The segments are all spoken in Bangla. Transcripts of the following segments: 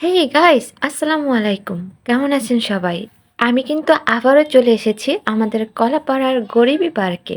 হেই গাইস আসসালামু আলাইকুম। কেমন আছেন সবাই? আমি কিন্তু আবারও চলে এসেছি আমাদের কলাপাড়ার গরিবী পার্কে।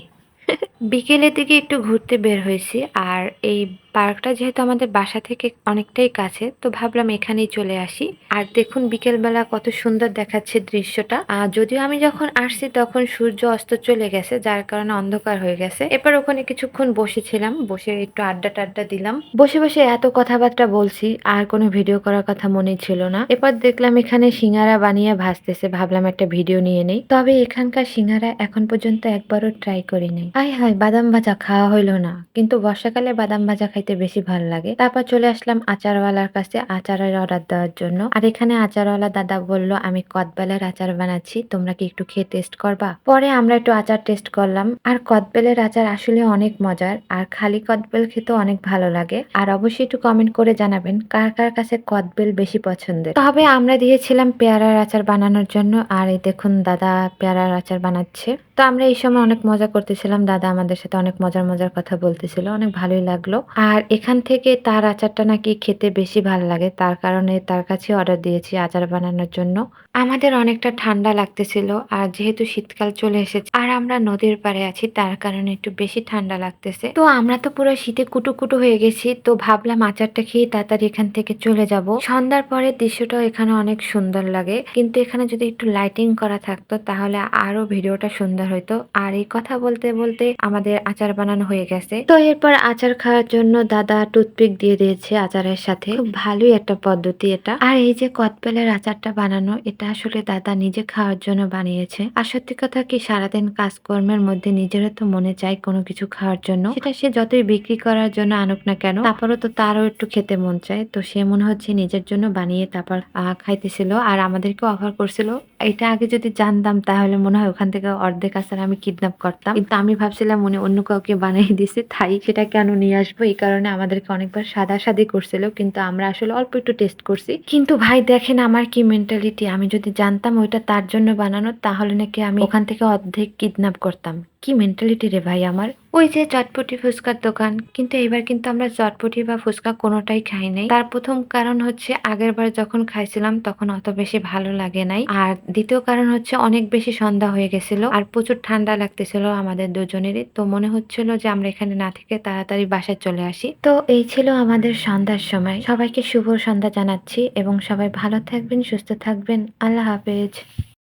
বিকেলের দিকে একটু ঘুরতে বের হয়েছি, আর এই পার্কটা যেহেতু আমাদের বাসা থেকে অনেকটাই কাছে, তো ভাবলাম এখানেই চলে আসি। আর দেখুন বিকেলবেলা কত সুন্দর দেখাচ্ছে দৃশ্যটা। আর যদিও আমি যখন আসছি তখন সূর্য অস্ত চলে গেছে, যার কারণে অন্ধকার হয়ে গেছে। এবার ওখানে কিছুক্ষণ বসেছিলাম, বসে একটু আড্ডা টাড্ডা দিলাম। বসে বসে এত কথাবার্তা বলছি, আর কোনো ভিডিও করার কথা মনে ছিল না। এবার দেখলাম এখানে সিঙ্গারা বানিয়ে ভাসতেছে ভাবলাম একটা ভিডিও নিয়ে নেই। তবে এখানকার সিঙ্গারা এখন পর্যন্ত একবারও ট্রাই করি নাই হাই হাই বাদাম ভাজা খাওয়া হইল না, কিন্তু বর্ষাকালে বাদাম ভাজা খাইতে বেশি ভালো লাগে। তারপর চলে আসলাম আচারওয়ালার কাছে আচারের অর্ডার দেওয়ার জন্য। আর এখানে আচারওয়ালা দাদা বলল, আমি কদবেলের আচার বানাচ্ছি, তোমরা কি একটু খেয়ে টেস্ট করবা? পরে আমরা একটু আচার টেস্ট করলাম। আর কদবেলের আচার আসলে অনেক মজার, আর খালি কদবেল খেতে অনেক ভালো লাগে। আর অবশ্যই একটু কমেন্ট করে জানাবেন, কার কার কাছে কদবেল বেশি পছন্দের। তবে আমরা দিয়েছিলাম পেয়ারার আচার বানানোর জন্য, আর এই দেখুন দাদা পেয়ারার আচার বানাচ্ছে। তো আমরা এই সময় অনেক মজা করতেছিলাম দাদা আমাদের সাথে অনেক মজার মজার কথা বলতেছিল, অনেক ভালোই লাগল। আর এখান থেকে তার আচারটা নাকি খেতে বেশি ভালো লাগে, তার কারণে তার কাছে অর্ডার দিয়েছি আচার বানানোর জন্য। আমাদের অনেকটা ঠান্ডা লাগতেছিল আর যেহেতু শীতকাল চলে এসেছে আর আমরা নদীর পাড়ে আছি, তার কারণে একটু বেশি ঠান্ডা লাগতেছে। তো আমরা তো পুরো শীতে কুটু কুটু হয়ে গেছি, তো ভাবলাম আচারটা খেয়ে তাড়াতাড়ি এখান থেকে চলে যাব। সন্ধ্যার পরে দৃশ্যটাও এখানে অনেক সুন্দর লাগে, কিন্তু এখানে যদি একটু লাইটিং করা থাকতো তাহলে আরও ভিডিওটা সুন্দর হইতো। আর এই কথা বলতে বলতে আমাদের আচার বানানো হয়ে গেছে। তো এরপর আচার খাওয়ার জন্য দাদা টুথপিক দিয়ে দিয়েছে আচারের সাথে। খুব ভালোই একটা পদ্ধতি এটা। আর এই যে কদবেলের আচারটা বানানো এটা আসলে দাদা নিজে খাওয়ার জন্য বানিয়েছে। আর সত্যি কথা কি সারাদিন কাজকর্মের মধ্যে নিজেরও তো মনে চায় কোনো কিছু খাওয়ার জন্য। সেটা সে যতই বিক্রি করার জন্য আনুক না কেন তারপরও তো তারও একটু খেতে মন চায়। তো সে মনে হচ্ছে নিজের জন্য বানিয়ে তারপর আহ, খাইতেছিল। আর আমাদেরকে অফার করছিল। এটা আগে যদি জানতাম, তাহলে মনে হয় ওখান থেকে অর্ধেক আসার আমি কিডন্যাপ করতাম। কিন্তু আমি ভাবছিলাম উনি অন্য কাউকে বানিয়ে দিছে, তাই সেটা কেন নিয়ে আসব? এই কারণে আমাদেরকে অনেকবার সাদা সাদি করছিল, কিন্তু আমরা আসলে অল্প একটু টেস্ট করছি। কিন্তু ভাই, দেখেন আমার কি মেন্টালিটি আমি যদি জানতাম ওইটা তার জন্য বানানো, তাহলে নাকি আমি ওখান থেকে অর্ধেক কিডন্যাপ করতাম। কি মেন্টালিটি রে ভাই আমার? ওই যে চটপটি ফুচকার দোকান, কিন্তু এবার কিন্তু আমরা চটপটি বা ফুচকা কোনোটাই খাই নাই। তার প্রথম কারণ হচ্ছে আগের বার যখন খাইছিলাম, তখন অত বেশি ভালো লাগে নাই। আর দ্বিতীয় কারণ হচ্ছে অনেক বেশি সন্ধ্যা হয়ে গেছিল আর প্রচুর ঠান্ডা লাগতেছিল আমাদের দুজনেরই। তো মনে হচ্ছিল যে আমরা এখানে না থেকে তাড়াতাড়ি বাসায় চলে আসি। তো এই ছিল আমাদের সন্ধ্যার সময়। সবাইকে শুভ সন্ধ্যা জানাচ্ছি এবং সবাই ভালো থাকবেন, সুস্থ থাকবেন। আল্লাহ হাফেজ।